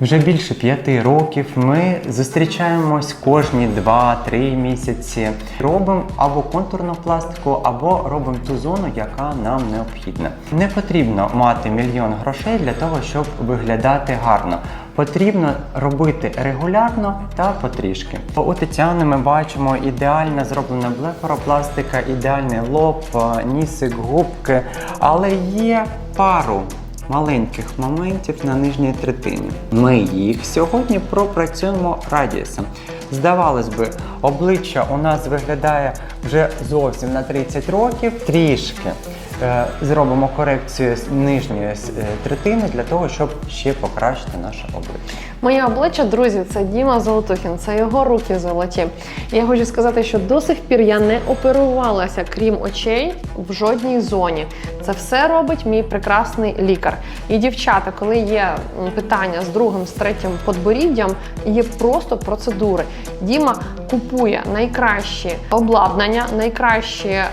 Вже більше п'яти років ми зустрічаємось кожні 2-3 місяці. Робимо або контурну пластику, або робимо ту зону, яка нам необхідна. Не потрібно мати мільйон грошей для того, щоб виглядати гарно. Потрібно робити регулярно та потрішки. У Тетяни ми бачимо ідеально зроблена блефаропластика, ідеальний лоб, е, нісик, губки, але є пару маленьких моментів на нижній третині. Ми їх сьогодні пропрацюємо радіусом. Здавалось би, обличчя у нас виглядає вже зовсім на 30 років. Трішки зробимо корекцію з нижньої е, третини для того, щоб ще покращити наше обличчя. Моє обличчя, друзі, це Діма Золотухін, це його руки золоті. Я хочу сказати, що до сих пір я не оперувалася, крім очей, в жодній зоні. Це все робить мій прекрасний лікар. І дівчата, коли є питання з другим, з третім подборіддям, є просто процедури. Діма купує найкращі обладнання, найкращі е,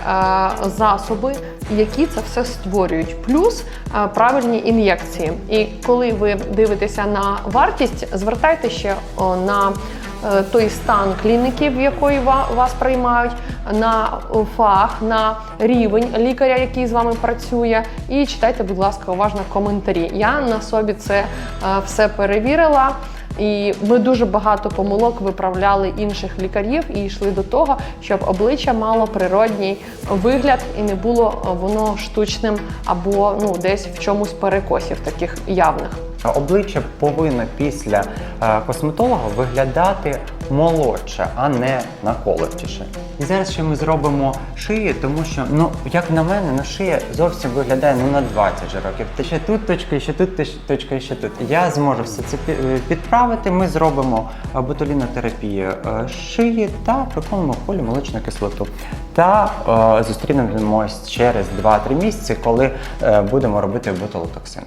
засоби, які це все створюють, плюс е, правильні ін'єкції. І коли ви дивитеся на вартість, звертайте ще на е, той стан клініки, в якої вас приймають, на фах, на рівень лікаря, який з вами працює, і читайте, будь ласка, уважно коментарі. Я на собі це е, все перевірила. І ми дуже багато помилок виправляли інших лікарів і йшли до того, щоб обличчя мало природній вигляд і не було е, воно штучним або ну десь в чомусь перекосів таких явних. Обличчя повинно після е, косметолога виглядати молодше, а не наколотіше. І зараз ще ми зробимо шиї, тому що, ну як на мене, ну шия зовсім виглядає ну на 20 же років. Та ще тут точка, ще тут точка, ще тут. Я зможу все це е, підправити. Ми зробимо е, ботулінотерапію шиї та приколимо полімолочну кислоту. Та е, зустрінемось через 2-3 місяці, коли е, будемо робити ботулотоксин.